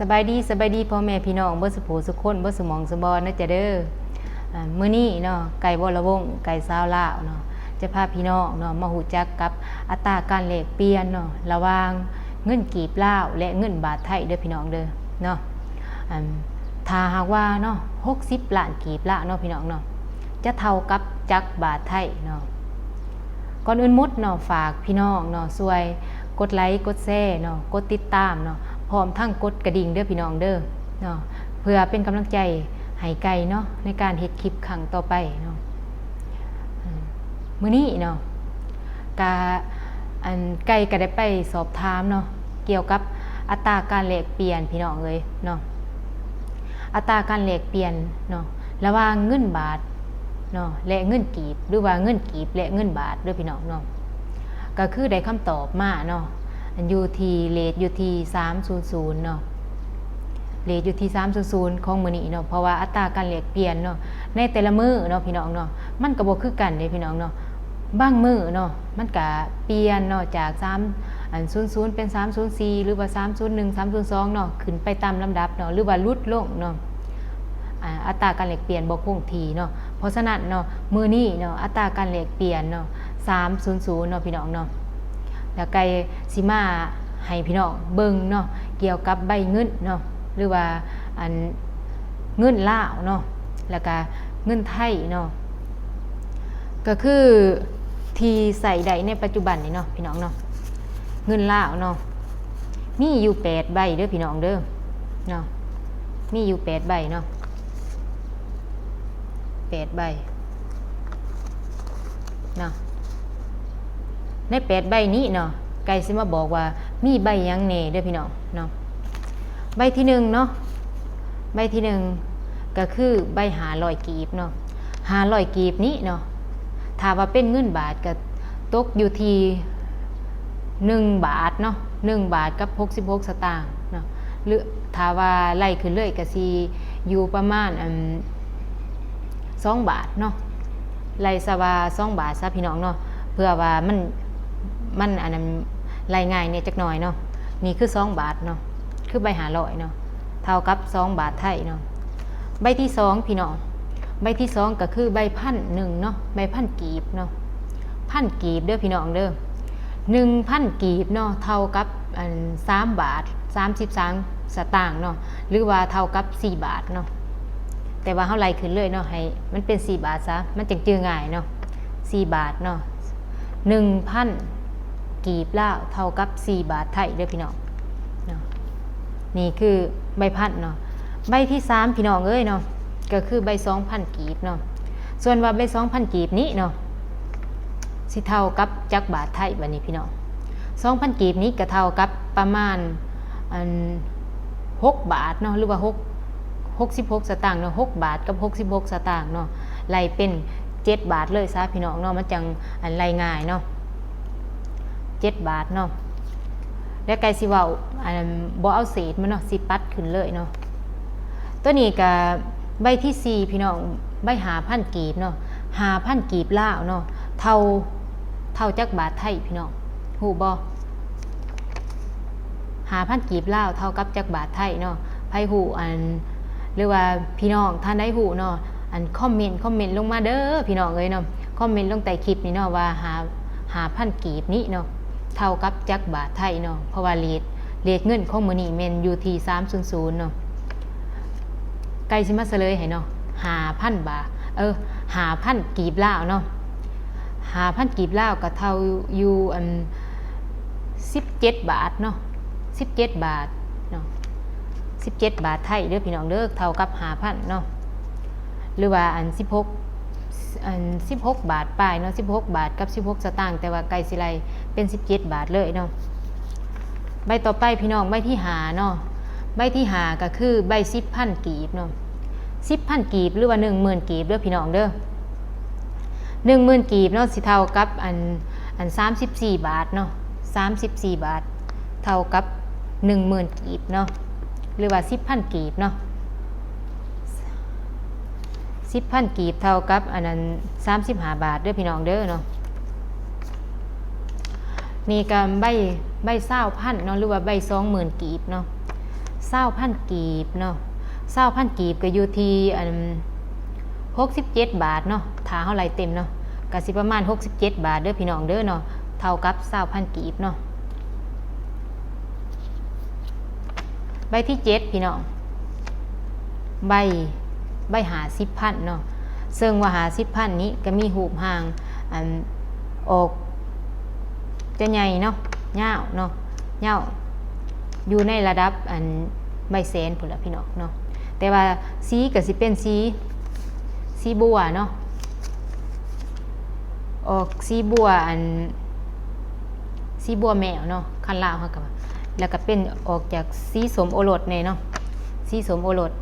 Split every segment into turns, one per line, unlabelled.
สบายดีสบายดีพ่อแม่พี่น้องบ่สุโขสุคนบ่สมองสบอนนะจ๊ะเด้อมื้อนี้เนาะไก่บ่ละวงไก่ซาวลาวเนาะจะพาพี่น้องเนาะมาฮู้จักกับอัตราการแลกเปลี่ยนเนาะระหว่างเงินกีบลาวและเงินบาทไทยเด้อพี่น้องเด้อเนาะถ้าหากว่าเนาะ60ล้านกีบละเนาะพี่น้องเนาะจะเท่ากับจักบาทไทยเนาะก่อนอื่นมดเนาะฝากพี่น้องเนาะช่วยกดไลค์กดแชร์เนาะกดติดตามเนาะ พร้อมทั้งกดกระดิ่งเด้อพี่น้องเด้อเนาะเพื่อเป็นกำลังใจให้ไกลเนาะในการเฮ็ดคลิปครั้งต่อไปเนาะมื้อนี้เนาะกาอันไกลก็ได้ไปสอบถามเนาะเกี่ยวกับอัตราการแลกเปลี่ยนพี่น้องเอ้ยเนาะอัตราการแลกเปลี่ยนเนาะระหว่างเงินบาทเนาะและเงินกีบหรือว่าเงินกีบและเงินบาทด้วยพี่น้องเนาะก็คือได้คำตอบมาเนาะ อันอยู่ที่เลทอยู่ที่300เนาะเลทอยู่ที่300ของมื้อนี้เนาะเพราะว่าอัตราการแลกเปลี่ยนเนาะในแต่ละมื้อเนาะพี่น้องเนาะมันก็บ่คือกันเด้พี่น้องเนาะบางมื้อเนาะมันก็เปลี่ยนเนาะจาก3อัน00เป็น304หรือว่า301 302เนาะขึ้นไปตามลำดับเนาะหรือว่าลดลงเนาะอัตราการแลกเปลี่ยนบ่คงที่เนาะเพราะฉะนั้นเนาะมือนี้เนาะอัตราการแลกเปลี่ยนเนาะ300เนาะพี่น้องเนาะ แล้วไกสิมาให้พี่น้องเบิ่งเนาะเกี่ยวกับใบเงินเนาะหรือว่าอันเงินลาวเนาะแล้วก็เงินไทยเนาะก็คือที่ใส่ใดในปัจจุบันนี่เนาะพี่น้องเนาะเงินลาวเนาะมีอยู่8ใบเด้อพี่น้องเด้อเนาะมีอยู่8ใบเนาะแปดใบเนาะ ในแปดใบนี้เนาะไก่สิมาบอกว่ามีใบยังเน่เด้อพี่น้องเนาะใบที่หนึ่งเนาะใบที่หนึ่งก็คือใบหาลอยกีบเนาะหาลอยกีบนี้เนาะถ้าว่าเป็นเงินบาทก็ตกอยู่ที่หนึ่งบาทเนาะหนึ่งบาทกับหกสิบหกสตางค์เนาะหรือถ้าว่าไล่ขึ้นเลยก็สีอยู่ประมาณสองบาทเนาะไล่สวาสองบาทซะพี่น้องเนาะเพื่อว่ามัน มันอันนั้นไล่ง่ายเนี่ยจักหน่อยเนาะนี่คือสองบาทเนาะคือใบหาลอยเนาะเท่ากับสองบาทไทยเนาะใบที่สองพี่น้องใบที่สองก็คือใบพันหนึ่งเนาะใบพันกีบเนาะพันกีบเด้อพี่น้องเด้อหนึ่งพันกีบเนาะเท่ากับอันสามบาทสามสิบสามสตางค์เนาะหรือว่าเท่ากับสี่บาทเนาะแต่ว่าเท่าไรขึ้นเลยเนาะให้มันเป็น4บาทซะมันจังจือง่ายเนาะ4บาทเนาะ1,000 กีบลาวเท่ากับ 4 บาทไทยเด้อพี่น้องเนาะนี่คือใบพันเนาะใบที่ 3 พี่น้องเอ้ยเนาะก็คือใบ 2,000 กีบเนาะส่วนว่าใบ 2,000 กีบนี้เนาะสิเท่ากับจักบาทไทยบัดนี้พี่น้อง2,000 กีบนี้ก็เท่ากับประมาณอัน6บาทเนาะหรือว่า6 66 สตางค์เนาะ6บาทกับ 66 สตางค์เนาะไล่เป็น 7 บาทเลยซะพี่น้องเนาะมันจังอันไล่ง่ายเนาะ 7บาทเนาะแล้วไกสิว้าอันบ่เอาเศษมันเนาะสิปัดขึ้นเลยเนาะตัวนี้ก็ใบที่4พี่น้องใบหาพันกีบเนาะหาพันกีบลาเนาะเท่าเท่าจักบาทไทยพี่น้องฮู้บ่หาพันกีบลาเท่ากับจักบาทไทยเนาะไผฮู้อันหรือว่าพี่น้องท่านได้หูเนาะอันคอมเมนต์คอมเมนต์ลงมาเด้อพี่น้องเอ้ยเนาะคอมเมนต์ลงใต้คลิปนี้เนาะว่าหาหาพันกีบนี้เนาะ เท่ากับจักบาทไทยเนาะเพราะว่าเลทเลทเงินของมือนี้แม่นอยู่ที่300เนาะไกลสิมาเฉลยให้เนาะ5,000บาทเออ5,000กีบลาวเนาะ5,000กีบลาวก็เท่าอยู่อัน17บเจ็ดบาทเนาะ17บเจ็ดบาทเนาะ17บเจ็ดบาทไทยเด้อพี่น้องเด้อเท่ากับ5,000เนาะหรือว่าอัน16 อัน16 บาทปลายเนาะ16 บาทกับ 16 สตางค์แต่ว่าไก่สิไลเป็น 17 บาทเลยเนาะใบต่อไปพี่น้องใบที่หาเนาะใบที่หาก็คือใบ10พันกีบเนาะ10พันกีบหรือว่า10,000กีบเด้อพี่น้องเด้อ10,000กีบเนาะสิเท่ากับอันอัน34บสี่บาทเนาะ34บสี่บาท เท่ากับ10,000กีบเนาะหรือว่าสิบพันกีบเนาะ สิบพันกีบเท่ากับอันนั้นสามสิบห้าบาทเด้อพี่น้องเด้อเนาะนี่ก็ใบใบเศร้าพันเนาะหรือว่าใบสองหมื่นกีบเนาะเศร้าพันกีบเนาะเศร้าพันกีบก็อยู่ที่อันหกสิบเจ็ดบาทเนาะถ้าเท่าไรเต็มเนาะก็สิประมาณหกสิบเจ็ดบาทเด้อพี่น้องเด้อเนาะเท่ากับเศร้าพันกีบเนาะใบที่เจ็ดพี่น้องใบ ใบหาสิบพันเนาะซึ่งว่าหาสิบพันนี้ก็มีหูบห่างอันออกจะใหญ่เนาะเงาเนาะเงาอยู่ในระดับอันใบแสนพุ่นละพี่น้องเนาะแต่ว่าสีก็สิเป็นสีสีบัวเนาะออกสีบัวอันสีบัวแมวเนาะคันลาวเขาก็ว่าแล้วก็เป็นออกจากสีสมโอรสเนี่ยเนาะสีสมโอรส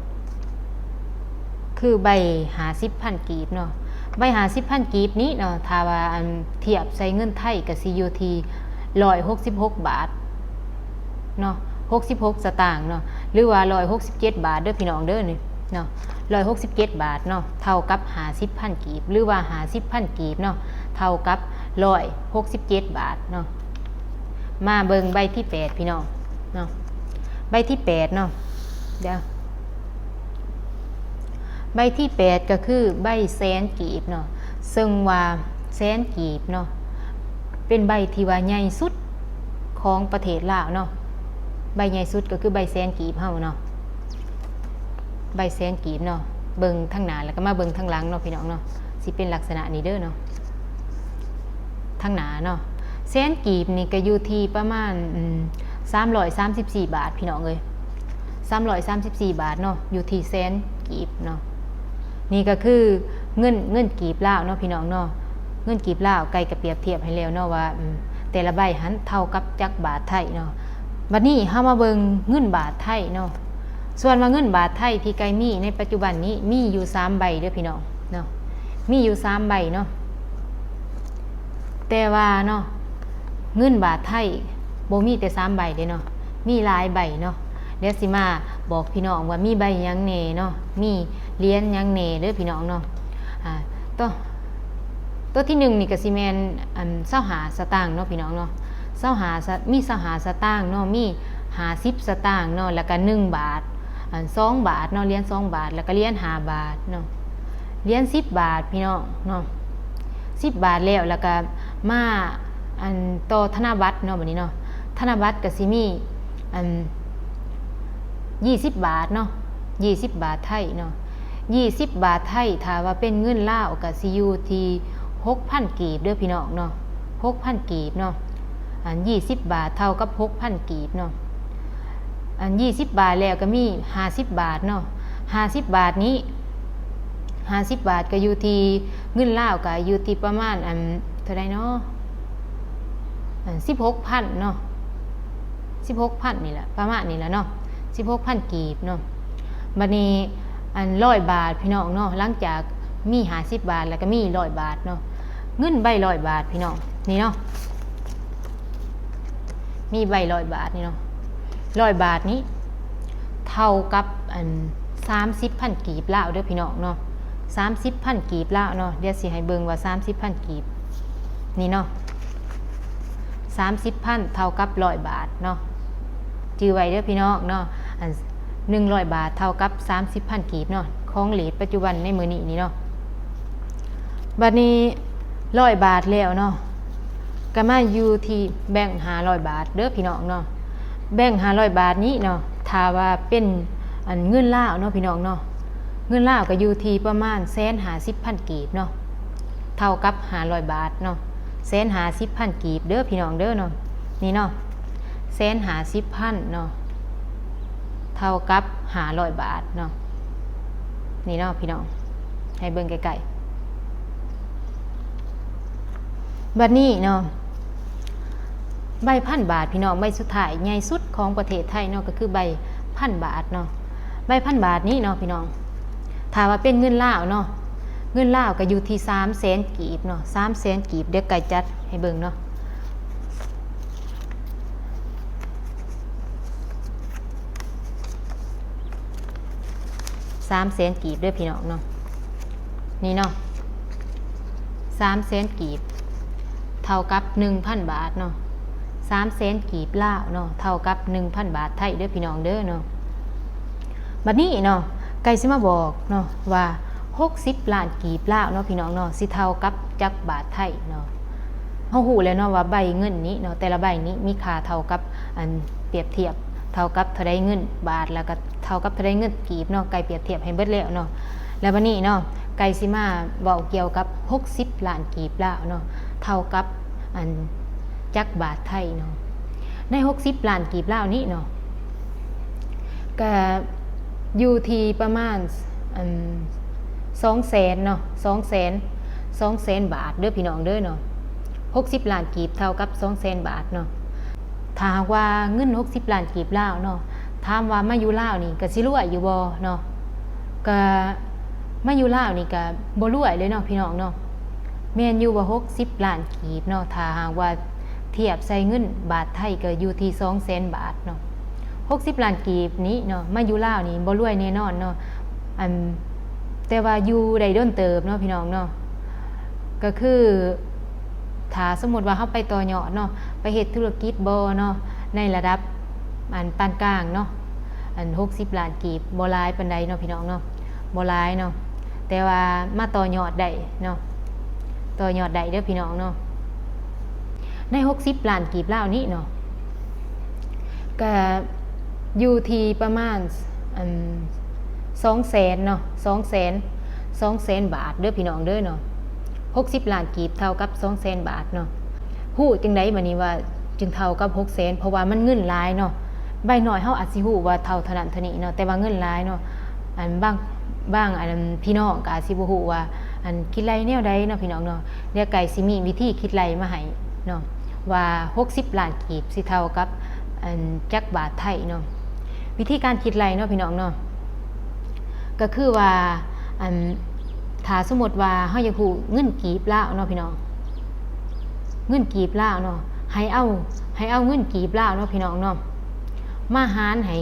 คือใบหาสิบพันกีบเนาะใบหาสิบพันกีบนี้เนาะถ้าว่าอันเทียบใส่เงินไทยกับซียูทีร้อยหกสิบหกบาทเนาะหกสิบหกสตางค์เนาะหรือว่าร้อยหกสิบเจ็ดบาทเด้อพี่น้องเด้อนี่เนาะร้อยหกสิบเจ็ดบาทเนาะเท่ากับหาสิบพันกีบ หรือว่าหาสิบพันกีบเนาะเท่ากับร้อยหกสิบเจ็ดบาทเนาะมาเบิงใบที่แปดพี่น้องเนาะใบที่แปดเนาะเดี๋ยว ใบที่ 8 ก็คือใบแสนกีบเนาะซึ่งว่าแสนกีบเนาะเป็นใบที่ว่าใหญ่สุดของประเทศลาวเนาะใบใหญ่สุดก็คือใบแสนกีบเฮาเนาะใบแสนกีบเนาะเบิงทั้งหน้าแล้วก็มาเบิงทั้งหลังเนาะพี่น้องเนาะสิเป็นลักษณะนี้เด้อเนาะทั้งหน้าเนาะแสนกีบนี่ก็อยู่ที่ประมาณอืม334บาทพี่น้องเอ้ย334บาทเนาะอยู่ที่แสนกีบเนาะ นี่ก็คือเงินเงินกีบเลาเนาะพี่น้องเนาะเงินกีบเลาไกลกับเปรียบเทียบให้แล้วเนาะว่าแต่ละใบหันเท่ากับจักบาทไทยเนาะบัดนี้เฮามาเบิงเงินบาทไทยเนาะส่วนว่าเงินบาทไทยที่ไกลมีในปัจจุบันนี้มีอยู่3ใบเด้อพี่น้องเนาะมีอยู่3ใบเนาะแต่ว่าเนาะเงินบาทไทยโบมีแต่3ใบเด้เนาะมีหลายใบเนาะเดี๋ยวสิมาบอกพี่น้องว่ามีใบยังเน่เนาะมี เรียญหยังเน่เด้อพี่น้องเนาะอ่าตัวตัวที่หนึ่งนี่ก็สิแมนอันเศร้าหาสตางค์เนาะพี่น้องเนาะเศร้าหามีเศร้าหาสตางค์เนาะมีหาสิบสตางค์เนาะแล้วก็หนึ่งบาทอันสองบาทเนาะเรียญสองบาท แล้วก็เรียญห้าบาทเนาะเรียญสิบบาทพี่น้องเนาะสิบบาทแล้วแล้วก็มาอันโตอธนบัตรเนาะแบบนี้เนาะธนบัตรก็สิมีอันยี่สิบบาทเนาะยี่สิบบาทไทยเนาะ ยี่สิบบาทไทยถ้าว่าเป็นเงินลาวกับซียูทีหกพันกีบเด้อพี่น้องเนาะหกพันกีบเนาะอันยี่สิบบาทเท่ากับหกพันกีบเนาะอันยี่สิบบาทแล้วก็มีห้าสิบบาทเนาะห้าสิบบาทนี้ห้าสิบบาทก็อยู่ที่เงินลาวก็อยู่ที่ประมาณอันเท่าไรเนาะอันสิบหกพันเนาะสิบหกพันนี่แหละประมาณนี้แหละเนาะสิบหกพันกีบเนาะบัดนี้ อันร้อยบาทพี่น้องเนาะหลังจากมีหาสิบบาทแล้วก็มีร้อยบาทเนาะเงินใบร้อยบาทพี่น้องนี่เนาะมีใบร้อยบาทนี่เนาะร้อยบาทนี้ เท่ากับอันสามสิบพันกีบลาวเด้อพี่น้องเนาะสามสิบพันกีบลาวเนาะเดี๋ยวสิให้เบิ่งว่าสามสิบพันกีบนี่เนาะสามสิบพันเท่ากับร้อยบาทเนาะจือไว้เด้อพี่น้องเนาะอัน หนึ่งร้อยบาทเท่ากับสามสิบพันกีบเนาะของเหรียญปัจจุบันในมือนี้นี่เนาะบัดนี้ร้อยบาทแล้วเนาะก็มาอยู่ที่แบ่งหาร้อยบาทเด้อพี่น้องเนาะแบ่งหาร้อยบาทนี้เนาะถ้าว่าเป็นอันเงินล่าวเนาะพี่น้องเนาะเงินล่าวก็อยู่ที่ประมาณแสนหาสิบพันกีบเนาะเท่ากับหาร้อยบาทเนาะแสนหาสิบพันกีบเด้อพี่น้องเด้อเนาะนี่เนาะเส้นหาสิบพันเนาะ เท่ากับหาร้อยบาทเนาะนี่เนาะพี่น้อง ให้เบิ่งไกลๆบัดนี้เนาะใบพันบาทพี่น้องใบสุดท้ายใหญ่สุดของประเทศไทยเนาะก็คือใบพันบาทเนาะใบพันบาทนี้เนาะพี่น้องถ้าว่าเป็นเงินล่าวเนาะเงินล่าวก็อยู่ที่สามแสนกีบเนาะสามแสนกีบเดี๋ยวไก่จัดให้เบิ่งเนาะ สามแสนกีบด้วยพี่น้องเนาะนี่เนาะสามแสนกีบ เท่ากับหนึ่งพันบาทเนาะสามแสนกีบล่าเนาะเท่ากับหนึ่งพันบาทไทยด้อพี่น้องเด้อเนาะบัดนี้เนาะไก่สิมาบอกเนาะว่า60ล้านกีบล่าเนาะพี่น้องเนาะสิเท่ากับจักบาทไทยเนาะเฮาฮู้แล้วเนาะว่าใบเงินนี้เนาะแต่ละใบนี้มีค่าเท่ากับอันเปรียบเทียบ เท่ากับเท่าใดเงินบาทแล้วก็เท่ากับเท่าใดเงินกีบเนาะไก่เปรียบเทียบให้เบิดแล้วเนาะแล้วบัดนี้เนาะไก่สิมาเว้าเกี่ยวกับ 60 ล้านกีบแลาวเนาะเท่ากับอันจักบาทไทยเนาะใน 60 ล้านกีบแลาวนี้เนาะก็อยู่ที่ประมาณสองแสนเนาะสองแสนสองแสนบาทเด้อพี่น้องเด้อเนาะหกสิบล้านกีบเท่ากับสองแสนบาทเนาะ ถ้าว่าเงินหกสิบล้านกีบลาวเนาะถามว่ามาอยู่ลาวนี่ก็สิรวยอยู่บ่เนาะก็มาอยู่ลาวนี่ก็บ่รวยเลยเนาะพี่น้องเนาะแม่นอยู่ว่าหกสิบล้านกีบเนาะถ้าหากว่าเทียบใส่เงินบาทไทยก็อยู่ที่สองแสนบาทเนาะ60ล้านกีบนี้เนาะมาอยู่ลาวนี่บ่รวยแน่นอนเนาะอันแต่ว่าอยู่ได้ด้นเติบเนาะพี่น้องเนาะก็คือถ้าสมมติว่าเฮาไปต่อยอดเนาะ ไปเฮ็ดธุรกิจบ่เนาะในระดับอันปานกลางเนาะอัน60ล้านกีบบ่หลายปานใดเนาะพี่น้องเนาะบ่หลายเนาะแต่ว่ามาต่อยอดได้เนาะต่อยอดได้เด้อพี่น้องเนาะใน60ล้านกีบลาวนี้เนาะก็อยู่ที่ประมาณสองแสนเนาะสองแสนสองแสนบาทเด้อพี่น้องเด้อเนาะหกสิบล้านกีบเท่ากับสองแสนบาทเนาะ หู้จึงไดบัดนี้ว่าจึงเท่ากับหกแสนเพราะว่ามันเงินหลายเนาะใบหน่อยเฮาอาจสิฮู้ว่าเท่าเท่านั้นเท่านี้เนาะแต่ว่าเงินหลายเนาะอันบางบางอันพี่น้องก็อาจสิบ่ฮู้ว่า อันคิดไรแนวใดเนาะพี่น้องเนาะเดี๋ยวไก่สิมีวิธีคิดไรมาให้เนาะว่า60ล้านกีบสิเท่ากับอันจักบาทไทยเนาะวิธีการคิดไรเนาะพี่น้องเนาะก็คือว่าอันถ้าสมมติว่าเฮาอยากฮู้เงินกีบแลาวเนาะพี่น้อง เงินกีบลาเนาะให้เอาให้เอาเงินกีบลาเนาะพี่น้องเนาะมาหารให้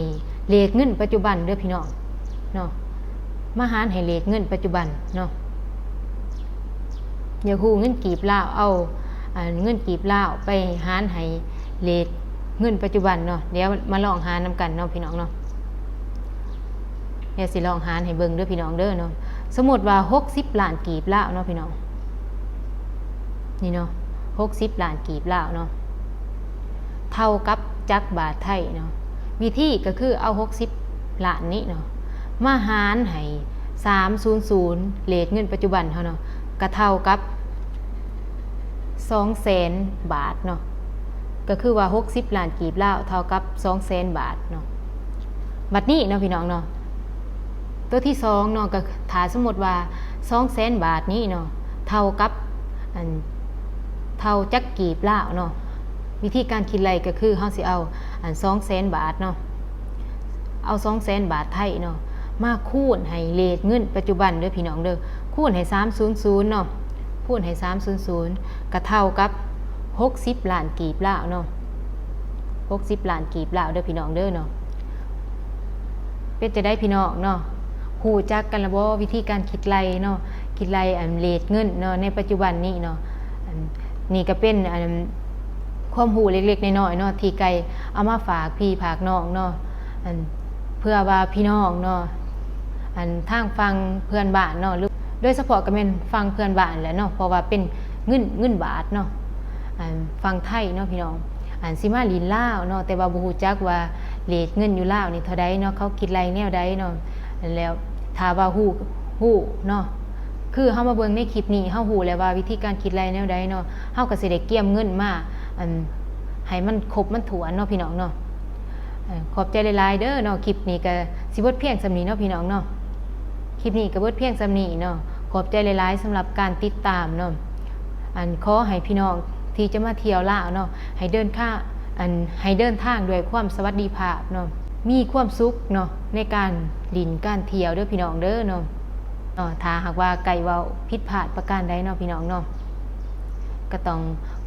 เลขเงินปัจจุบันเด้อพี่น้องเนาะมาหารให้เลขเงินปัจจุบันเนาะอยากฮู้เงินกีบลาเอาเงินกีบลาไปหารให้เลขเงินปัจจุบันเนาะเดี๋ยวมาลองหานำกันเนาะพี่น้องเนาะเดี๋ยวสิลองหารให้เบิ่งเด้อพี่น้องเด้อเนาะสมมติว่า60ล้านกีบลาเนาะพี่น้องนี่เนาะ 60ล้านกีบลาวเนาะเท่ากับจักบาทไทยเนาะวิธีก็คือเอา60ล้านนี้เนาะมาหารให้300เลทเงินปัจจุบันเฮาเนาะก็เท่ากับ200,000บาทเนาะก็คือว่า60ล้านกีบลาวเท่ากับ2แสนบาทเนาะบัดนี้เนาะพี่น้องเนาะตัวที่2เนาะก็ถ้าสมมติว่า2แสนบาทนี้เนาะเท่ากับ เท่าจักกีบลาเนาะวิธีการคิดไรก็คือเฮาสิเอาอัน2แสนบาทเนาะเอา2แสนบาทไทยเนาะมาคูณให้เลทเงินปัจจุบันเด้อพี่น้องเด้อคูณให้300เนาะคูณให้300ก็เท่ากับ60ล้านกีบลาเนาะ60ล้านกีบลาเด้อพี่น้องเด้อเนาะเป็นจะได้พี่น้องเนาะหูจักกันล้วบ่วิธีการคิดไรเนาะคิดไรอันเลทเงินเนาะในปัจจุบันนี้เนาะ นี่ก็เป็นอันความหูเล็กๆน้อยๆเนาะที่ไกลเอามาฝากพี่ฝากน้องเนาะเพื่อว่าพี่น้องเนาะอันทางฟังเพื่อนบ้านเนาะหรือโดยเฉพาะก็เป็นฟังเพื่อนบ้านแหละเนาะเพราะว่าเป็นเงินเงินบาทเนาะฟังไทยเนาะพี่น้องอันซิมาลินลาวเนาะแต่ว่าบ่ฮู้จักว่าเลทเงินอยู่ลาวนี่เท่าใดเนาะเขาคิดไรแนวใดเนาะแล้วถ้าว่าฮู้ฮู้เนาะ คือเฮามาเบิ่งในคลิปนี้เฮาฮู้แล้วว่าวิธีการคิดไรแนวใดเนาะเฮาก็สิได้เกี่ยมเงินมาอันให้มันครบมันถ้วนเนาะพี่น้องเนาะขอบใจหลายๆเด้อเนาะคลิปนี้ก็สิเบิดเพียงสำนีเนาะพี่น้องเนาะคลิปนี้ก็เบิดเพียงสำนีเนาะขอบใจหลายๆสำหรับการติดตามเนาะอันขอให้พี่น้องที่จะมาเที่ยวลาวเนาะให้เดินข้าอันให้เดินทางด้วยความสวัสดิภาพเนาะมีความสุขเนาะในการดินการเที่ยวเด้อพี่น้องเด้อเนาะ เนาะถ้าหากว่าไก่เว้าผิดพลาดประการใดเนาะพี่น้องเนาะก็ต้อง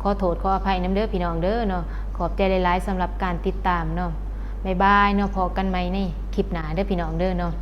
ขอโทษขออภัยน้ำเด้อพี่น้องเด้อเนาะขอบใจหลายๆสำหรับการติดตามเนาะบ๊ายบายเนาะพอกันไหมในคลิปหนาเด้อพี่น้องเด้อเนาะ